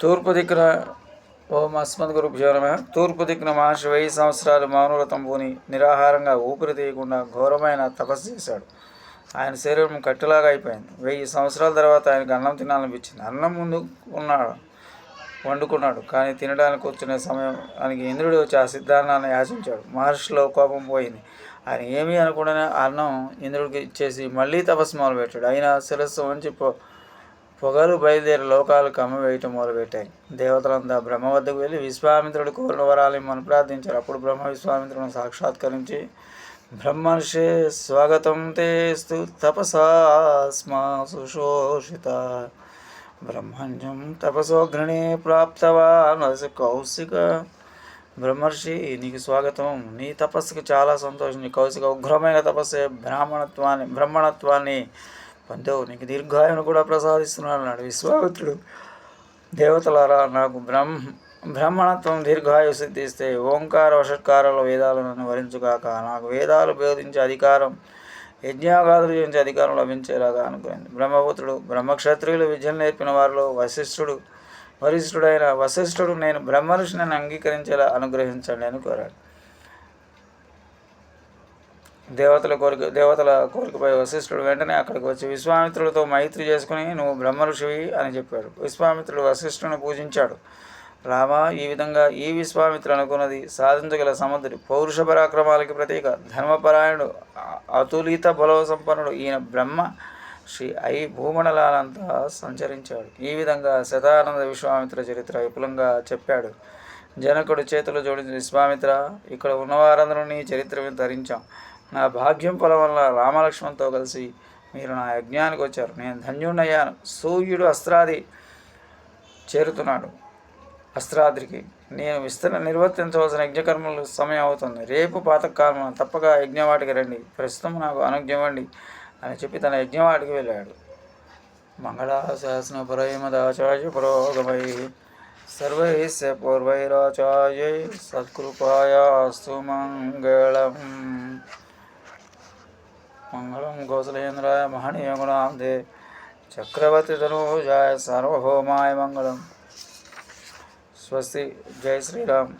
తూర్పు దిక్కున ఓం అస్మద్ గురు నమ తూర్పు దిక్కున మహర్షి వెయ్యి సంవత్సరాలు మౌనవ్రతం పూని నిరాహారంగా ఊపిరి తీయకుండా ఘోరమైన తపస్సు చేశాడు. ఆయన శరీరం కట్టులాగా అయిపోయింది. వెయ్యి సంవత్సరాల తర్వాత ఆయనకు అన్నం తినాలనిపించింది. అన్నం ముందు ఉన్నాడు వండుకున్నాడు కానీ తినడానికి కూర్చునే సమయం ఆయనకి ఇంద్రుడు వచ్చి ఆ సిద్ధాన్నాన్ని యాచించాడు మహర్షిలో కోపం పోయింది. ఆయన ఏమీ అనకుండానే అన్నం ఇంద్రుడికి ఇచ్చేసి మళ్ళీ తపస్సు మొదలుపెట్టాడు. అయినా శిరస్సు వంచి పో పొగలు బయలుదేరి లోకాలు కమ్మ వేయటం మొదలుపెట్టాయి. దేవతలంతా బ్రహ్మ వద్దకు వెళ్ళి విశ్వామిత్రుడు కోరిన వరాలని మనం ప్రార్థించారు. అప్పుడు బ్రహ్మ విశ్వామిత్రుడు సాక్షాత్కరించి బ్రహ్మర్షే స్వాగతం తేస్తు తపసాస్మా సుశోషిత. బ్రహ్మణ్యం తపసోగ్రణే ప్రాప్తవాన్ కౌశిక బ్రహ్మర్షి నీకు స్వాగతం. నీ తపస్సుకు చాలా సంతోషం. నీ కౌశిక ఉగ్రమైన తపస్సే బ్రాహ్మణత్వాన్ని బ్రహ్మణత్వాన్ని పొందావు నీకు దీర్ఘాయును కూడా ప్రసాదిస్తున్నాడు అన్నాడు విశ్వామిత్రుడు. దేవతలారా నాకు బ్రహ్మ బ్రహ్మణత్వం దీర్ఘాయు సిద్ధిస్తే ఓంకార వషట్కారాల వేదాలను వరించుగాక నాకు వేదాలు బోధించే అధికారం యజ్ఞాగాదులు చేయించే అధికారం లభించేలాగా అనుకుంది బ్రహ్మపుత్రుడు బ్రహ్మక్షత్రియులు విద్యను నేర్పిన వారిలో వశిష్ఠుడు వరిష్ఠుడైన వశిష్ఠుడు నేను బ్రహ్మఋషిని అంగీకరించేలా అనుగ్రహించండి అని కోరాడు. దేవతల కోరిక దేవతల కోరికపై వశిష్ఠుడు వెంటనే అక్కడికి వచ్చి విశ్వామిత్రుడితో మైత్రి చేసుకుని నువ్వు బ్రహ్మ ఋషివి అని చెప్పాడు. విశ్వామిత్రుడు వశిష్ఠుని పూజించాడు. రామ ఈ విధంగా ఈ విశ్వామిత్రుడు అనుకున్నది సాధించగల సముద్రి పౌరుష పరాక్రమాలకి ప్రతీక. ధర్మపరాయణుడు అతులిత బలవ సంపన్నుడు ఈయన బ్రహ్మ శ్రీ ఐ భూమండలాలంతా సంచరించాడు. ఈ విధంగా శతానంద విశ్వామిత్ర చరిత్ర విపులంగా చెప్పాడు. జనకుడు చేతులు జోడించిన విశ్వామిత్ర ఇక్కడ ఉన్నవారందరూ నీ చరిత్రను ధరించాం. నా భాగ్యం ఫలం వల్ల రామలక్ష్మణ్తో కలిసి మీరు నా యజ్ఞానికి వచ్చారు. నేను ధన్యుడయ్యాను సూర్యుడు అస్త్రాది చేరుతున్నాడు అస్త్రాద్రికి. నేను విస్తరణ నిర్వర్తించవలసిన యజ్ఞకర్మలు సమయం అవుతుంది. రేపు పాతకాలం తప్పక యజ్ఞవాటికి రండి. ప్రస్తుతం నాకు అనుజ్ఞవండి అని చెప్పి తన యజ్ఞవాటికి వెళ్ళాడు. మంగళాశాసన పరమదాచార్య పురోగమై సర్వైస్ పూర్వైరాచార్య సత్కృపాయాస్తు మంగళం. మంగళం కౌసలేంద్రాయ మహనీయ గుణాందే చక్రవర్తి ధనుజాయ సార్వభౌమాయ మంగళం స్వస్తి జై శ్రీరామ్